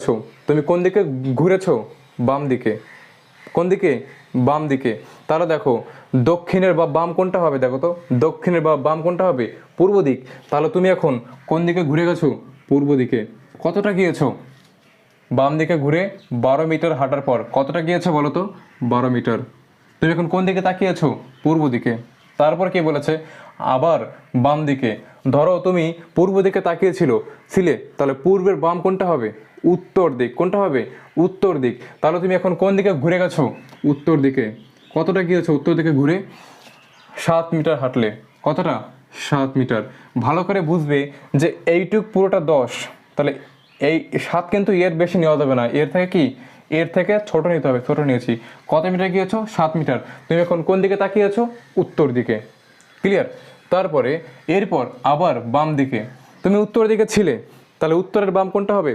ছো তুমি কোন দিকে ঘুরেছো? বাম দিকে। কোন দিকে? বাম দিকে। তাহলে দেখো, দক্ষিণের বা বাম কোনটা হবে দেখো তো? দক্ষিণের বা বাম কোনটা হবে? পূর্ব দিক। তাহলে তুমি এখন কোন দিকে ঘুরে গেছো? পূর্ব দিকে। কতটা গিয়েছো? বাম দিকে ঘুরে বারো মিটার হাঁটার পর। কতটা গিয়েছো বলো তো? বারো মিটার। তুমি এখন কোন দিকে তাকিয়েছো? পূর্ব দিকে। তারপর কি বলেছে? আবার বাম দিকে। ধরো তুমি পূর্ব দিকে তাকিয়েছিল, ছিলে, তাহলে পূর্বের বাম কোনটা হবে? উত্তর দিক। কোনটা হবে? উত্তর দিক। তাহলে তুমি এখন কোন দিকে ঘুরে গেছো? উত্তর দিকে। কতটা গিয়েছো উত্তর দিকে ঘুরে? সাত মিটার হাঁটলে। কতটা? সাত মিটার। ভালো করে বুঝবে যে এইটুক পুরোটা দশ। তাহলে এই সাত কিন্তু এর বেশি নেওয়া যাবে না। এর থেকে কি? এর থেকে ছোট নিতে হবে, ছোট নিয়েছি। কত মিটার গিয়েছো? সাত মিটার। তুমি এখন কোন দিকে তাকিয়েছো উত্তর দিকে। ক্লিয়ার তারপরে এরপর আবার বাম দিকে। তুমি উত্তর দিকে ছিলে, তাহলে উত্তরের বাম কোনটা হবে?